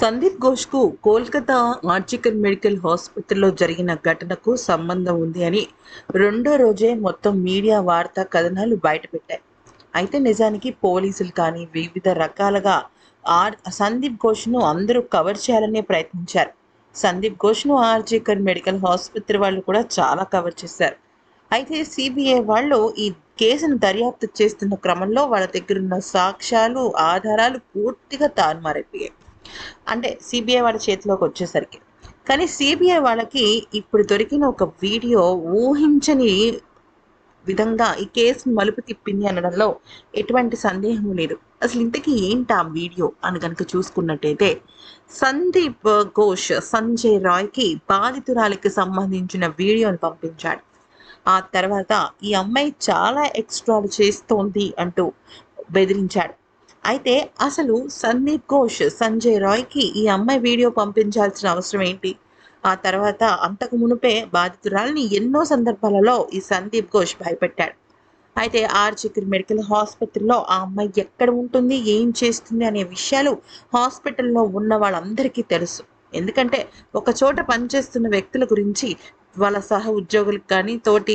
సందీప్ ఘోష్కు కోల్కతా ఆర్జికల్ మెడికల్ హాస్పిటల్లో జరిగిన ఘటనకు సంబంధం ఉంది అని రెండో రోజే మొత్తం మీడియా వార్తా కథనాలు బయటపెట్టాయి. అయితే నిజానికి పోలీసులు కానీ వివిధ రకాలుగా ఆర్ సందీప్ ఘోష్ను అందరూ కవర్ చేయాలనే ప్రయత్నించారు. సందీప్ ఘోష్ను ఆర్జికర్ మెడికల్ ఆసుపత్రి వాళ్ళు కూడా చాలా కవర్ చేశారు. అయితే సిబిఐ వాళ్ళు ఈ కేసును దర్యాప్తు చేస్తున్న క్రమంలో వాళ్ళ దగ్గర ఉన్న సాక్ష్యాలు ఆధారాలు పూర్తిగా తారుమారైపోయాయి. అంటే సిబిఐ వాళ్ళ చేతిలోకి వచ్చేసరికి. కానీ సిబిఐ వాళ్ళకి ఇప్పుడు దొరికిన ఒక వీడియో ఊహించని విధంగా ఈ కేసును మలుపు తిప్పింది అనడంలో ఎటువంటి సందేహం లేదు. అసలు ఇంతకీ ఏంటి ఆ వీడియో అని కనుక చూసుకున్నట్టయితే సందీప్ ఘోష్ సంజయ్ రాయ్కి బాధితురాలికి సంబంధించిన వీడియోను పంపించాడు. ఆ తర్వాత ఈ అమ్మాయి చాలా ఎక్స్ట్రాలు చేస్తోంది అంటూ బెదిరించాడు. అయితే అసలు సందీప్ ఘోష్ సంజయ్ రాయ్కి ఈ అమ్మాయి వీడియో పంపించాల్సిన అవసరం ఏంటి? ఆ తర్వాత అంతకు మునుపే బాధితురాలని ఎన్నో సందర్భాలలో ఈ సందీప్ ఘోష్ భయపెట్టాడు. అయితే ఆర్జికర్ మెడికల్ హాస్పిటల్లో ఆ అమ్మాయి ఎక్కడ ఉంటుంది ఏం చేస్తుంది అనే విషయాలు హాస్పిటల్లో ఉన్న వాళ్ళందరికీ తెలుసు. ఎందుకంటే ఒక చోట పనిచేస్తున్న వ్యక్తుల గురించి వాళ్ళ సహ ఉద్యోగులకు కానీ తోటి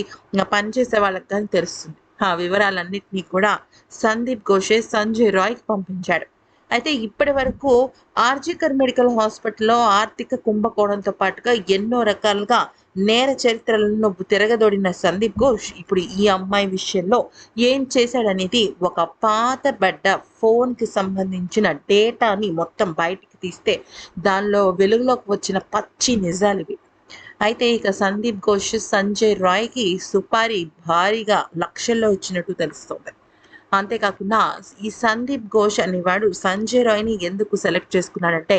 పనిచేసే వాళ్ళకి కానీ తెలుస్తుంది. ఆ వివరాలన్నింటినీ కూడా సందీప్ ఘోషే సంజయ్ రాయ్కి పంపించాడు. అయితే ఇప్పటి వరకు ఆర్జికర్ మెడికల్ హాస్పిటల్లో ఆర్థిక కుంభకోణంతో పాటుగా ఎన్నో రకాలుగా నేర చరిత్రలను తిరగదోడిన సందీప్ ఘోష్ ఇప్పుడు ఈ అమ్మాయి విషయంలో ఏం చేశాడనేది ఒక పాత బడ్డ ఫోన్కి సంబంధించిన డేటాని మొత్తం బయటికి తీస్తే దానిలో వెలుగులోకి వచ్చిన పచ్చి నిజాలు ఇవి. అయితే ఇక సందీప్ ఘోష్ సంజయ్ రాయ్కి సుపారీ భారీగా లక్షల్లో ఇచ్చినట్టు తెలుస్తోంది. అంతేకాకుండా ఈ సందీప్ ఘోష్ అనేవాడు సంజయ్ రాయ్ని ఎందుకు సెలెక్ట్ చేసుకున్నాడంటే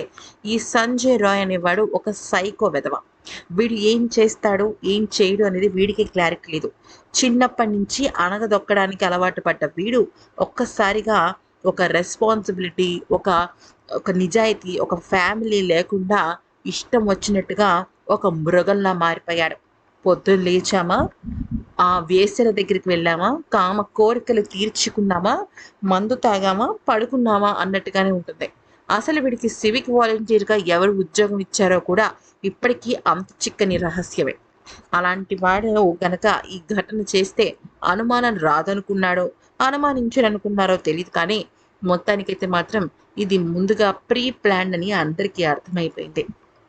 ఈ సంజయ్ రాయ్ అనేవాడు ఒక సైకో వెధవ. వీడు ఏం చేస్తాడు ఏం చేయడు అనేది వీడికి క్లారిటీ లేదు. చిన్నప్పటి నుంచి అనగదొక్కడానికి అలవాటు పడ్డ వీడు ఒక్కసారిగా ఒక రెస్పాన్సిబిలిటీ ఒక ఒక నిజాయితీ ఒక ఫ్యామిలీ లేకుండా ఇష్టం వచ్చినట్టుగా ఒక మృగంలా మారిపోయాడు. పొద్దున్న లేచామా? ఆ వేసర దగ్గరికి వెళ్ళామా? కామ కోరికలు తీర్చుకున్నామా? మందు తాగామా? పడుకున్నామా? అన్నట్టుగానే ఉంటుంది. అసలు వీడికి సివిక్ వాలంటీర్గా ఎవరు ఉద్యోగం ఇచ్చారో కూడా ఇప్పటికీ అంత చిక్కని రహస్యమే. అలాంటి వాడు గనక ఈ ఘటన చేస్తే అనుమానం రాదనుకున్నాడో అనుమానించారనుకున్నారో తెలియదు కానీ మొత్తానికైతే మాత్రం ఇది ముందుగా ప్రీ ప్లాన్ అని అందరికీ అర్థమైపోయింది.